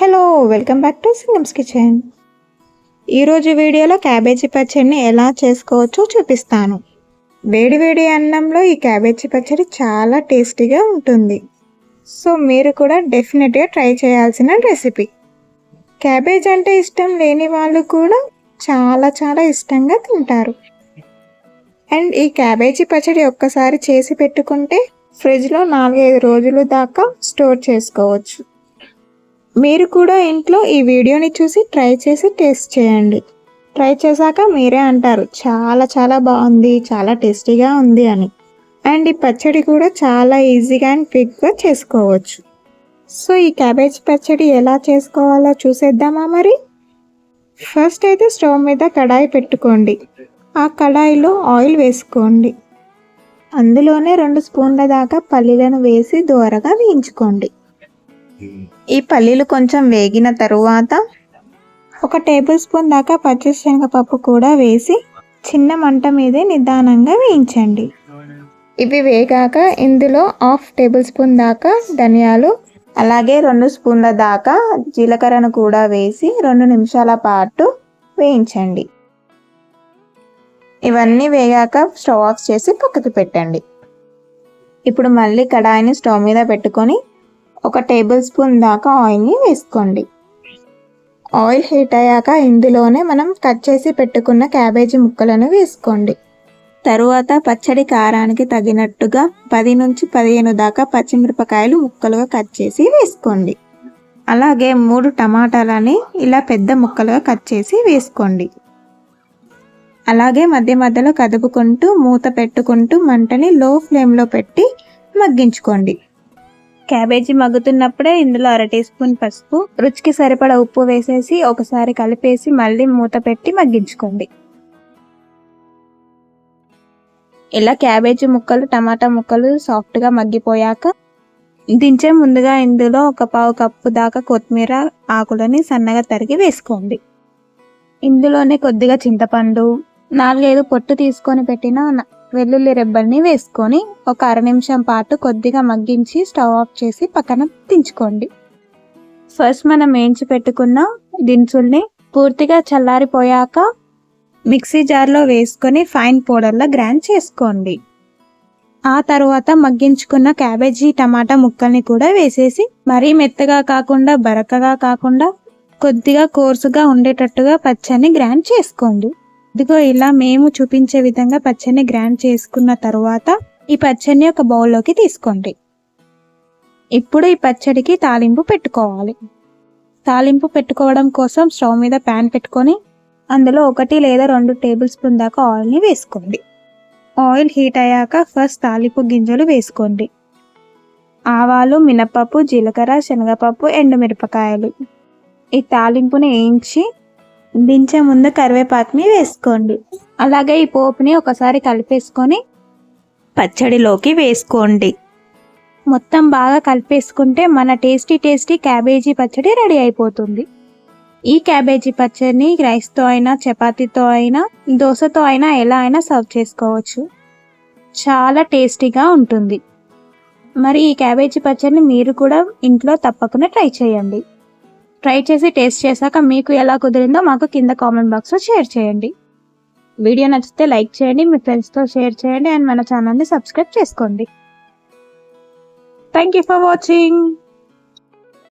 Hello welcome back to Singam's kitchen. ఈరోజు వీడియోలో cabbage పచ్చడిని ఎలా చేసుకోవచ్చో చూపిస్తాను. వేడివేడి అన్నంలో ఈ క్యాబేజీ పచ్చడి చాలా టేస్టీగా ఉంటుంది. సో మీరు కూడా డెఫినెట్గా ట్రై చేయాల్సిన రెసిపీ. క్యాబేజ్ అంటే ఇష్టం లేని వాళ్ళు కూడా చాలా చాలా ఇష్టంగా తింటారు. అండ్ ఈ క్యాబేజీ పచ్చడి ఒక్కసారి చేసి పెట్టుకుంటే ఫ్రిడ్జ్లో నాలుగైదు రోజులు దాకా స్టోర్ చేసుకోవచ్చు. మీరు కూడా ఇంట్లో ఈ వీడియోని చూసి ట్రై చేసి టేస్ట్ చేయండి. ట్రై చేశాక మీరే అంటారు చాలా చాలా బాగుంది చాలా టేస్టీగా ఉంది అని. అండ్ ఈ పచ్చడి కూడా చాలా ఈజీగా అండ్ క్విక్గా చేసుకోవచ్చు. సో ఈ క్యాబేజ్ పచ్చడి ఎలా చేసుకోవాలో చూసేద్దామా మరి? ఫస్ట్ అయితే స్టవ్ మీద కడాయి పెట్టుకోండి. ఆ కడాయిలో ఆయిల్ వేసుకోండి. అందులోనే రెండు స్పూన్ల దాకా పల్లీలను వేసి దోరగా వేయించుకోండి. ఈ పల్లీలు కొంచెం వేగిన తరువాత ఒక టేబుల్ స్పూన్ దాకా పచ్చిశనగపప్పు కూడా వేసి చిన్న మంట మీదే నిదానంగా వేయించండి. ఇవి వేగాక ఇందులో హాఫ్ టేబుల్ స్పూన్ దాకా ధనియాలు అలాగే రెండు స్పూన్ల దాకా జీలకర్రను కూడా వేసి రెండు నిమిషాల పాటు వేయించండి. ఇవన్నీ వేగాక స్టవ్ ఆఫ్ చేసి పక్కకి పెట్టండి. ఇప్పుడు మళ్ళీ కడాయిని స్టవ్ మీద పెట్టుకొని ఒక టేబుల్ స్పూన్ దాకా ఆయిల్ని వేసుకోండి. ఆయిల్ హీట్ అయ్యాక ఇందులోనే మనం కట్ చేసి పెట్టుకున్న క్యాబేజీ ముక్కలను వేసుకోండి. తరువాత పచ్చడి కారానికి తగినట్టుగా పది నుంచి పదిహేను దాకా పచ్చిమిరపకాయలు ముక్కలుగా కట్ చేసి వేసుకోండి. అలాగే మూడు టమాటాలని ఇలా పెద్ద ముక్కలుగా కట్ చేసి వేసుకోండి. అలాగే మధ్య మధ్యలో కదుపుకుంటూ మూత పెట్టుకుంటూ మంటని లో ఫ్లేమ్లో పెట్టి మగ్గించుకోండి. క్యాబేజీ మగ్గుతున్నప్పుడే ఇందులో అర టీ స్పూన్ పసుపు రుచికి సరిపడా ఉప్పు వేసేసి ఒకసారి కలిపేసి మళ్ళీ మూత పెట్టి మగ్గించుకోండి. ఇలా క్యాబేజీ ముక్కలు టమాటా ముక్కలు సాఫ్ట్గా మగ్గిపోయాక దించే ముందుగా ఇందులో ఒక పావు కప్పు దాకా కొత్తిమీర ఆకులని సన్నగా తరిగి వేసుకోండి. ఇందులోనే కొద్దిగా చింతపండు నాలుగైదు పొట్టు తీసుకొని పెట్టిన వెల్లుల్లి రెబ్బల్ని వేసుకొని ఒక అర నిమిషం పాటు కొద్దిగా మగ్గించి స్టవ్ ఆఫ్ చేసి పక్కన దించుకోండి. ఫస్ట్ మనం వేయించి పెట్టుకున్న దినుసుల్ని పూర్తిగా చల్లారిపోయాక మిక్సీ జార్లో వేసుకొని ఫైన్ పౌడర్లా గ్రైండ్ చేసుకోండి. ఆ తర్వాత మగ్గించుకున్న క్యాబేజీ టమాటా ముక్కల్ని కూడా వేసేసి మరీ మెత్తగా కాకుండా బరకగా కాకుండా కొద్దిగా కోర్సుగా ఉండేటట్టుగా పచ్చని గ్రైండ్ చేసుకోండి. ఇదిగో ఇలా మేము చూపించే విధంగా పచ్చడిని గ్రైండ్ చేసుకున్న తర్వాత ఈ పచ్చడిని ఒక బౌల్లోకి తీసుకోండి. ఇప్పుడు ఈ పచ్చడికి తాలింపు పెట్టుకోవాలి. తాలింపు పెట్టుకోవడం కోసం స్టవ్ మీద ప్యాన్ పెట్టుకొని అందులో ఒకటి లేదా రెండు టేబుల్ స్పూన్ దాకా ఆయిల్ని వేసుకోండి. ఆయిల్ హీట్ అయ్యాక ఫస్ట్ తాలింపు గింజలు వేసుకోండి. ఆవాలు మినపప్పు జీలకర్ర శనగపప్పు ఎండుమిరపకాయలు. ఈ తాలింపుని వేయించి దించే ముందు కరివేపాకుని వేసుకోండి. అలాగే ఈ పోపుని ఒకసారి కలిపేసుకొని పచ్చడిలోకి వేసుకోండి. మొత్తం బాగా కలిపేసుకుంటే మన టేస్టీ టేస్టీ క్యాబేజీ పచ్చడి రెడీ అయిపోతుంది. ఈ క్యాబేజీ పచ్చడిని రైస్తో అయినా చపాతీతో అయినా దోశతో అయినా ఎలా అయినా సర్వ్ చేసుకోవచ్చు. చాలా టేస్టీగా ఉంటుంది. మరి ఈ క్యాబేజీ పచ్చడిని మీరు కూడా ఇంట్లో తప్పకుండా ట్రై చేయండి. ట్రై చేసి టేస్ట్ చేశాక మీకు ఎలా కుదిరిందో మాకు కింద కామెంట్ బాక్స్లో షేర్ చేయండి. వీడియో నచ్చితే లైక్ చేయండి మీ ఫ్రెండ్స్తో షేర్ చేయండి అండ్ మన ఛానల్ని సబ్స్క్రైబ్ చేసుకోండి. Thank you for watching